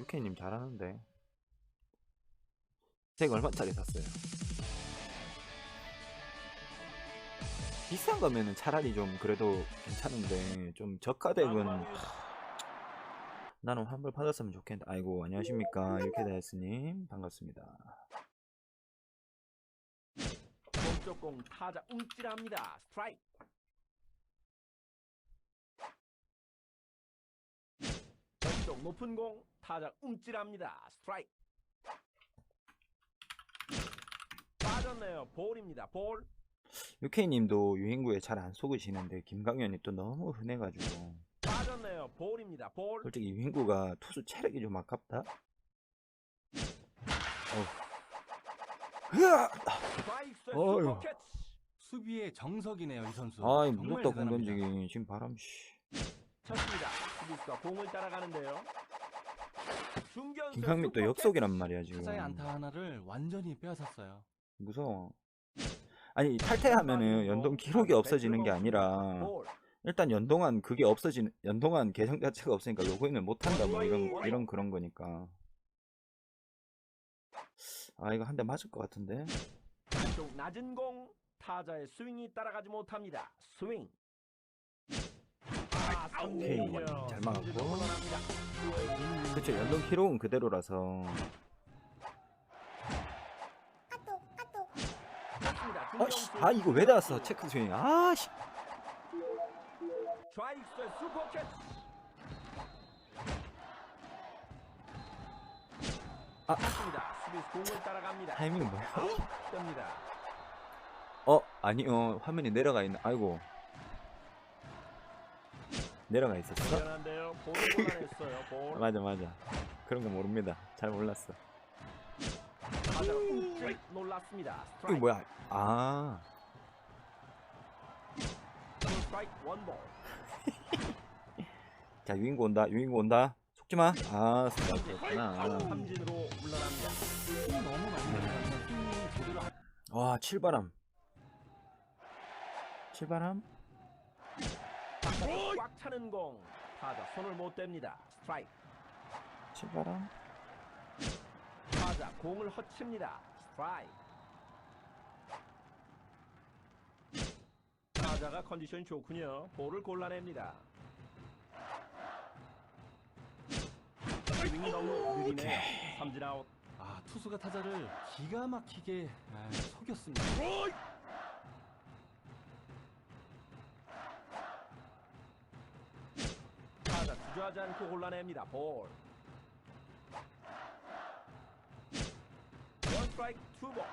육회님 잘하는데. 제가 얼마짜리 샀어요? 비싼 거면은 차라리 좀 그래도 괜찮은데 좀 저가덱은 나는 환불 받았으면 좋겠는데 아이고 안녕하십니까 이렇게 다했스님 반갑습니다 왼쪽 공 타자 움찔합니다. 스트라이크. 왼쪽 높은 공 타자 움찔합니다. 스트라이크. 빠졌네요. 볼입니다. 볼. 육회님도 유행구에 잘 안 속으시는데 김강현이 또 너무 흔해가지고 빠졌네요. 볼입니다. 볼. 솔직히 유행구가 투수 체력이 좀 아깝다 어. 으아! 스트라이크 어휴. 수비의 정석이네요 이 선수. 아이 정말 무섭다 공 대단합니다. 던지기 지금 바람 씨 쳤습니다. 수비수가 공을 따라가는데요. 김강민 또 역속이란. 말이야 지금 타자의 안타 하나를 완전히 빼앗았어요. 무서워 아니 탈퇴하면은 연동 기록이 없어지는 게 아니라 볼. 일단 연동한 그게 없어지는 연동한 계정 자체가 없으니까 로그인을 못 한다 뭐 이런 이런 그런 거니까 아 이거 한 대 맞을 것 같은데 쪽 낮은 공 타자의 스윙이 따라가지 못합니다. 스윙. 아, 오케이. 잘 막았고. 그쵸 연동 기록은 그대로라서 중견수. 아 이거 왜 닿았어 체크 스윙 아씨 슈퍼. 아. 좋습니다. 수비수 공을 따라갑니다. 타이밍이 뭐야 됩니다. 어 아니요 화면이 내려가 있네 아이고 내려가 있었어. 맞아 맞아. 그런 거 모릅니다. 잘 몰랐어. 놀랐습니다. 이거. 뭐야? 아. 자 유인구 온다 유인구 온다. 속지마. 아 할- 와 칠바람. 칠바람 바깥에 꽉 차는 공. 타자 손을 못 댑니다. 스트라이크. 칠바람 타자 공을 허칩니다. 스트라이크. 타자가 컨디션이 좋군요. 볼을 골라냅니다. 스윙이 너무 느리네요. 삼진 아웃. 아 투수가 타자를 기가 막히게 아, 속였습니다. 주저하지 않고 골라냅니다. 볼. 원 스트라이크 투 볼.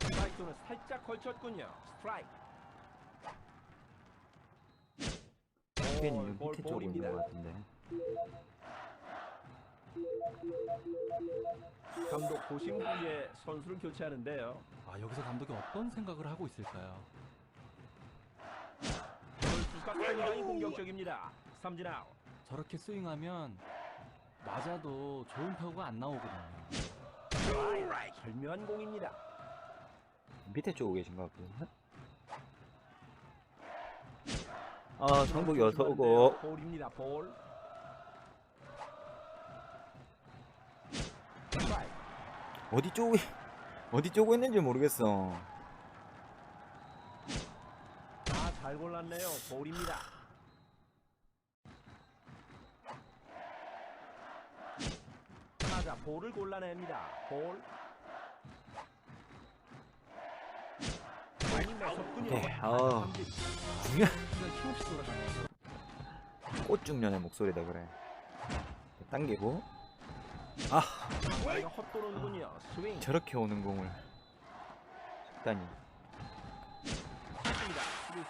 스트라이크 존을 살짝 걸쳤군요. 스트라이크. 볼, 볼입니다. 감독 고심 후에 선수를 교체하는데요. 아 여기서 감독이 어떤 생각을 하고 있을까요? 공격적입니다. 삼진 아웃. 저렇게 스윙하면 맞아도 좋은 타구가 안 나오거든요. 절묘한 공입니다. 밑에 쪽에 계신 것 같거든요 아 정복이 어서 오고 볼입니다. 볼. 어디 쪽에 어디 쪽에 있는지 모르겠어 아, 잘 골랐네요. 볼입니다. 자 볼을 골라냅니다. 볼. 매섭군요. 네, 아. 투수가 힘없이 돌아가면서 꽃중년의 목소리다 그래 당기고. 스윙. 저렇게 오는 공을 식단이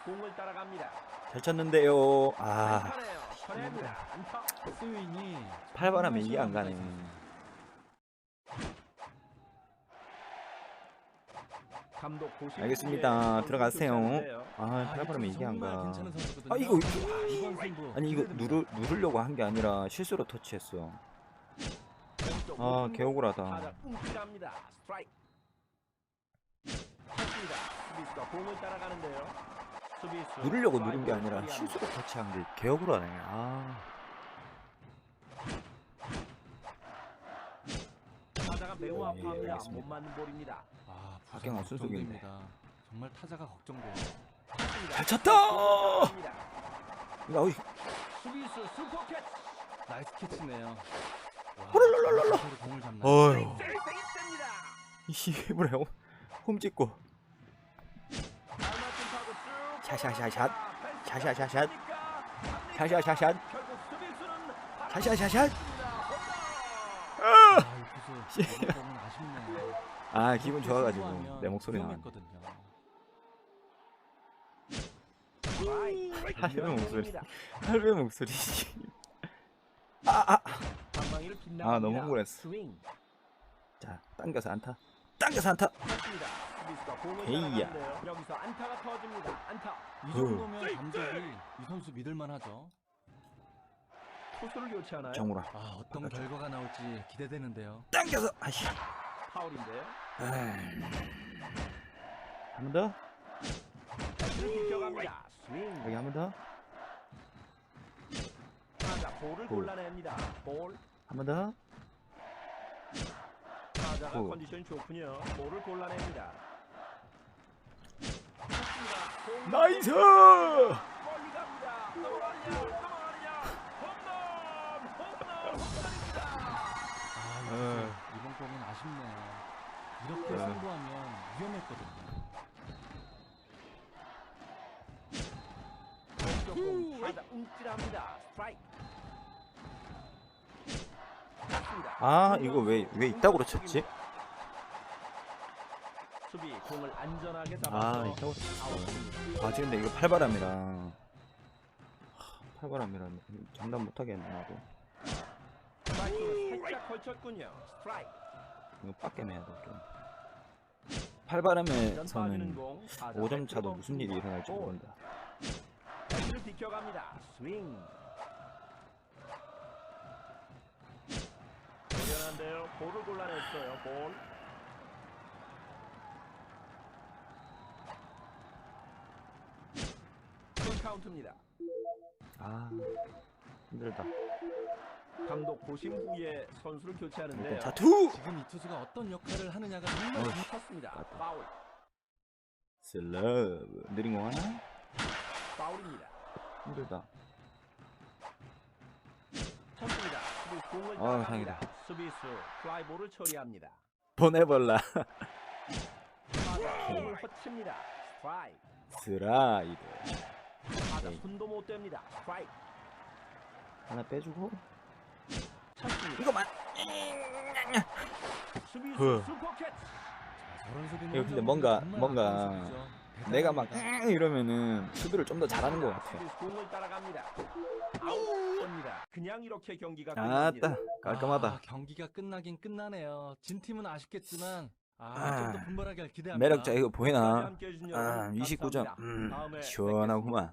공을 따라갑니다. 잘 쳤는데요 아 팔바람에 이게 안 가네 시원합니다. 감독 고심 알겠습니다. 들어가세요. 아 아, 이거 이게 안 가. 아 이거 아, 승부 아니 이거. 누르 누르려고 한 게 아니라 실수로 터치했어. 아. 개억울하다. 누르려고 누른 게 아니라. 실수로 터치한 게 개억으로 하네. 아, 매우 예, 아파합니다. 알겠습니다. 못 맞는 볼입니다. 아, 박경호 순속인데. 걱정됩니다. 정말 타자가 걱정돼요. 잘 쳤다! 쳤다. 야, 어이, 수비수 슈퍼 캐치. 나이스 캐치네요. 로 공을 잡나요? 어휴, 세이프입니다. 이 뭐래, 홈- 홈 찍고. 샤샤샤샷. 샤샤샤샷. 샤샤샤샷. 샤샤샤샷. 아, 이 투수 아쉽네요. 아, 기분 좋아가지고 내 목소리 나. 위험했거든요. 할배 목소리. 할배 목소리. 아, 아. 방망이를 아, 빗나갑니다. 너무. 스윙. 자, 당겨서 안타. 당겨서 안타. 맞습니다. 수비수가 공을 에이야. 따라가는데요. 여기서 안타가 터집니다. 안타. 이 정도면 감독이 이 선수 믿을만 하죠. 투수를 교체하나요? 정우라. 아, 어떤 결과가 나올지 기대되는데요. 당겨서. 아씨. 파울인데요. 한번 더. 비껴갑니다. 스윙. 여기 한 번 더. 타자 볼을 볼. 골라냅니다. 볼. 한 번 더. 타자가 볼. 컨디션이 좋군요. 볼을 골라냅니다. 나이스! 공은 아쉽네요. 이렇게 어. 승부하면 위험했거든요. 움찔합니다. 스트라이크. 맞습니다. 아, 이거 왜, 왜 이따구로 쳤지? 수비 공을 안전하게 잡아서 아, 이따구로 쳤어. 아, 지금 근데 이거 팔바람이랑. 하, 팔바람이랑 장담 못하겠네, 나도. 스트라이크를 살짝 걸쳤군요. 스트라이크. 이거 빡겜 해야 돼, 좀. 빠지는 팔바람에서는 공. 타자 5점 차도 무슨 일이 일어날지 볼. 모른다. 타구를 비껴갑니다. 스윙. 노련한데요. 볼을 골라냈어요. 볼. 풀 카운트입니다. 아, 힘들다. 감독 보심 후에 선수를 교체하는데요. 일단 자투! 지금 이 투수가 어떤 역할을 하느냐가 정말 어휴. 중- 쳤습니다. 맞다. 파울. 슬러브. 느린 공 하나? 파울입니다. 힘들다. 쳤습니다. 수비 공을 아, 따라갑니다. 수비수 플라이볼을 처리합니다. 보내볼라. 타자 공을 허칩니다. 스트라이크. 스라이드. 타자. 손도 못 댑니다. 스트라이크. 하나 빼주고. 이거만. 흐. 수비는 이거 근데 뭔가- 뭔가. 내가 막 이러면은 수비를 좀 더 잘하는 것 같아. 그냥 이렇게 경기가. 아따 깔끔하다. 아, 경기가 끝나긴 끝나네요. 진 팀은 아쉽겠지만 아, 아, 좀더 분발하게 기대합니다. 매력자 이거 보이나? 아 여러분 29점. 감사합니다. 음, 시원하구만.